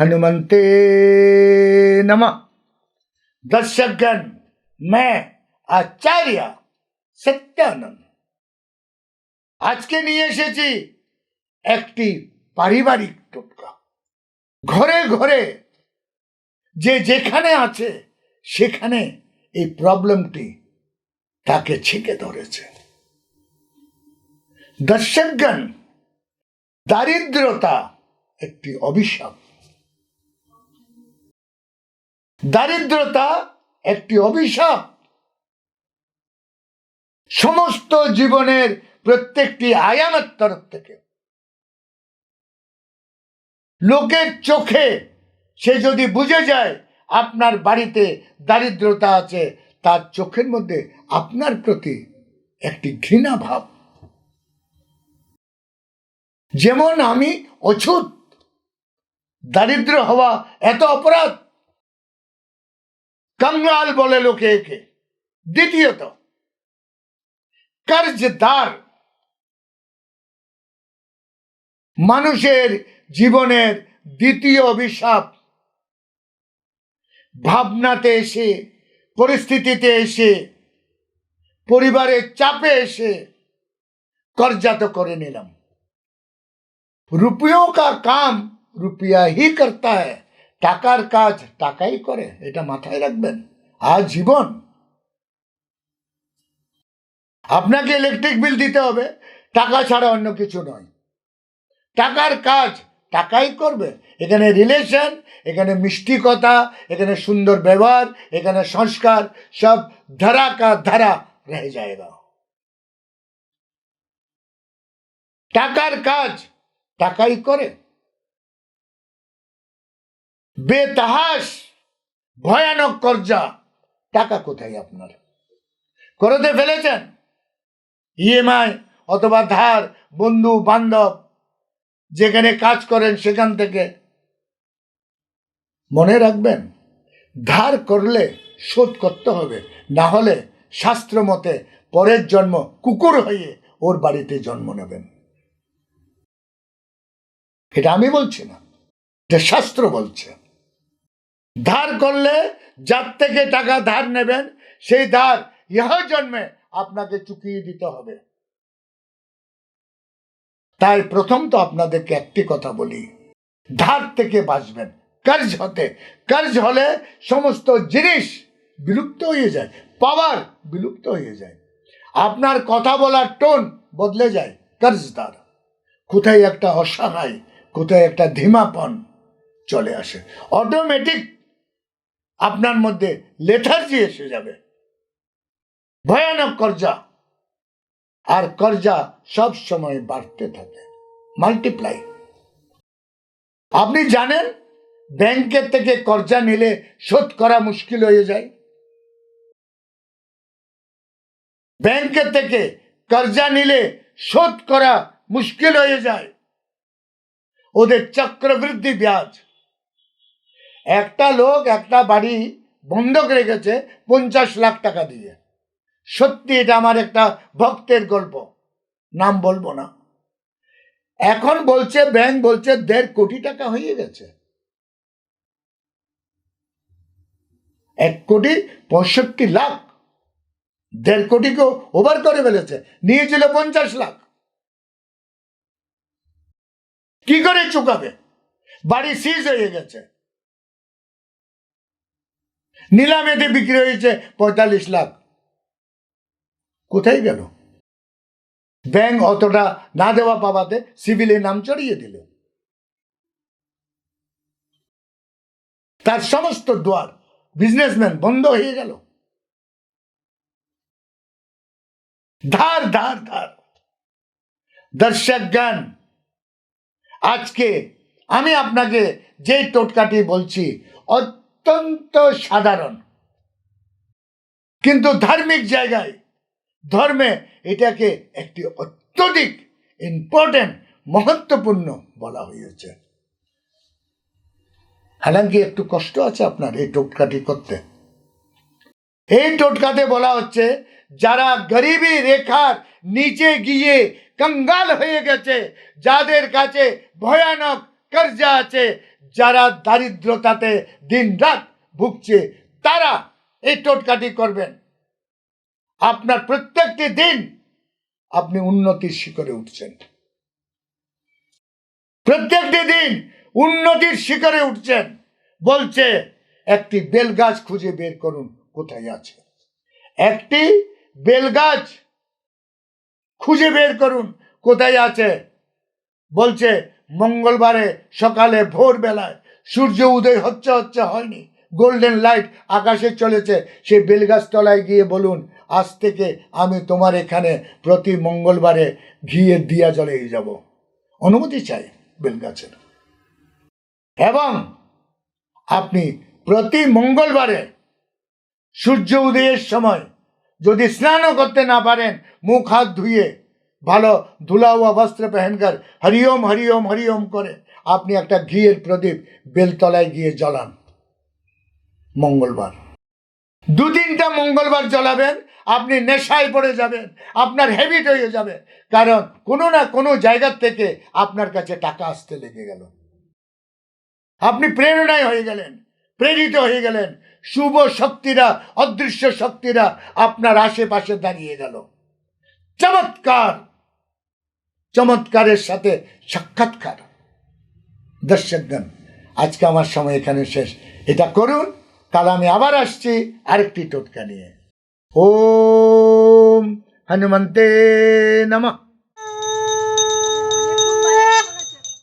हनुमंते नमः दर्शकगण मैं আচার্য সত্যানন্দ আজকে নিয়ে এসেছি একটি পারিবারিক টোটকা ঘরে ঘরে যে যেখানে আছে সেখানে এই প্রবলেমটি তাকে ছেকে ধরেছে দর্শকগণ দারিদ্রতা একটি অভিশাপ দারিদ্রতা একটি অভিশাপ। সমস্ত জীবনের প্রত্যেকটি আয়ামের তরফ থেকে। লোকের চোখে সে যদি বুঝে যায় আপনার বাড়িতে দারিদ্রতা আছে, তার চোখের মধ্যে আপনার প্রতি একটি ঘৃণা ভাব। যেমন আমি অছুত, দারিদ্র হওয়া এত অপরাধ কঙ্গাল বলে লোকে একে দ্বিতীয়ত কর্জদার মানুষের জীবনের দ্বিতীয় অভিশাপ ভাবনাতে এসে পরিস্থিতিতে এসে পরিবারের চাপে এসে কর্জাত করে নিলাম রুপিও কা কাম রুপিয়া হি করতা হ্যায় টাকার কাজ টাকাই করে, এটা মাথায় রাখবেন। আজ জীবন আপনাকে ইলেকট্রিক বিল দিতে হবে, টাকা ছাড়া অন্য কিছু নয়। টাকার কাজ টাকাই করবে। এখানে রিলেশন এখানে মিষ্টি কথা এখানে সুন্দর ব্যবহার, এখানে সংস্কার, সব ধারা কা ধরা রহে যায়গা। টাকার কাজ টাকাই করে বেতাহাস, ভয়ানক কর্জা। টাকা কোথায় আপনার? করতে ফেলেছেন? ইএমআই অথবা ধার, বন্ধু, বান্ধব, যেখানে কাজ করেন সেখান থেকে। মনে রাখবেন, ধার করলে শোধ করতে হবে, না হলে শাস্ত্র মতে পরের জন্ম কুকুর হয়ে ওর বাড়িতে জন্ম নেবেন। এটা আমি বলছি না, এটা শাস্ত্র বলছে। ধার করলে যার থেকে টাকা ধার নেবেন, সেই ধার ইহ জন্মে আপনাকে চুকিয়ে দিতে হবে। তাই প্রথম তো আপনাদেরকে একটি কথা বলি, ধার থেকে বাঁচবেন। কর্জ হতে কর্জ হলে সমস্ত জিনিস বিলুপ্ত হয়ে যায়, পাওয়ার বিলুপ্ত হয়ে যায়। আপনার কথা বলার টোন বদলে যায় কর্জদার কোথায় একটা অসহায়, কোথায় একটা ধিমাপন চলে আসে। অটোমেটিক আপনার মধ্যে লেথার্জি এসে যাবে। ভয়ানক কর্জা। আর কর্জা সব সময় বাড়তে থাকে। মাল্টিপ্লাই আপনি জানেন ব্যাংকের থেকে কর্জা নিলে শোধ করা মুশকিল হয়ে যায়? ব্যাংকের থেকে কর্জা নিলে শোধ করা মুশকিল হয়ে যায়। ওদের চক্রবৃদ্ধি ব্যাজ একটা লোক একটা বাড়ি বন্ধক রেখেছে পঞ্চাশ লাখ টাকা দিয়ে। সত্যি এটা আমার একটা ভক্তের গল্প। নাম বলব না। এখন বলছে, ব্যাংক বলছে, দেড় কোটি টাকা হয়ে গেছে। এক কোটি পঁয়ষট্টি লাখ। দেড় কোটিকে ওভার করে ফেলেছে। নিয়েছিল পঞ্চাশ লাখ। কি করে চুকাবে? বাড়ি সিজ হয়ে গেছে। নিলামেতে বিক্রি হয়েছে পঁয়তাল্লিশ লাখ। কোথায় গেল? ব্যাংক অতটা না দেওয়া পাওয়াতে সিভিলে নাম চড়িয়ে দিল। তার সমস্ত দ্বার বিজনেসম্যান বন্ধ হয়ে গেল। ধার ধার ধার। দর্শক জ্ঞান আজকে আমি আপনাকে যে টোটকাটি বলছি অত্যন্ত সাধারণ। কিন্তু ধার্মিক জায়গায় ধর্মে এটাকে একটি অত্যধিক ইম্পর্টেন্ট মহত্বপূর্ণ বলা হয়েছে। হালাঙ্কি একটু কষ্ট আছে আপনার এই টোটকাটি করতে। এই টোটকাতে বলা হচ্ছে, যারা গরিবী রেখার নিচে গিয়ে কঙ্গাল হয়ে গেছে, যাদের কাছে ভয়ানক কর্জা আছে, যারা দারিদ্রতাতে দিন রাত ভুগছে, তারা এই টোটকাটি করবেন। আপনার প্রত্যেকটি দিন আপনি উন্নতির শিখরে উঠছেন। প্রত্যেকটি দিন উন্নতির শিখরে উঠছেন। বলছে, একটি বেলগাছ খুঁজে বের করুন, কোথায় আছে? একটি বেলগাছ খুঁজে বের করুন, কোথায় আছে? বলছে মঙ্গলবারে সকালে ভোরবেলায় সূর্য উদয় হচ্ছে হচ্ছে হয়নি। গোল্ডেন লাইট আকাশে চলেছে। সেই বেলগাছ তলায় গিয়ে বলুন, আজ থেকে আমি তোমার এখানে প্রতি মঙ্গলবারে ঘিয়ের দিয়া জলে যাব। অনুমতি চাই বেলগাছের। এবং আপনি প্রতি মঙ্গলবারে সূর্য উদয়ের সময় যদি স্নানও করতে না পারেন, মুখ হাত ধুয়ে ভালো ধুলা হুয়া বস্ত্র পেহেনকার হরিওম হরিওম হরিওম করে আপনি একটা ঘিয়ের প্রদীপ বেলতলায় গিয়ে জ্বালান। মঙ্গলবার। দু তিনটা মঙ্গলবার জ্বলাবেন, আপনি নেশায় পড়ে যাবেন, আপনার হ্যাবিট হয়ে যাবে। কারণ কোনো না কোনো জায়গার থেকে আপনার কাছে টাকা আসতে লেগে গেল। আপনি প্রেরণায় হয়ে গেলেন, প্রেরিত হয়ে গেলেন, শুভ শক্তিরা, অদৃশ্য শক্তিরা আপনার আশেপাশে দাঁড়িয়ে গেল। চমৎকার! চমৎকারের সাথে সাক্ষাৎকার। দর্শকগণ আজকে আমার সময় এখানে শেষ। এটা করুন, কাল আমি আবার আসছি আরেকটি টোটকা নিয়ে। ও হনুমন্তে নমঃ।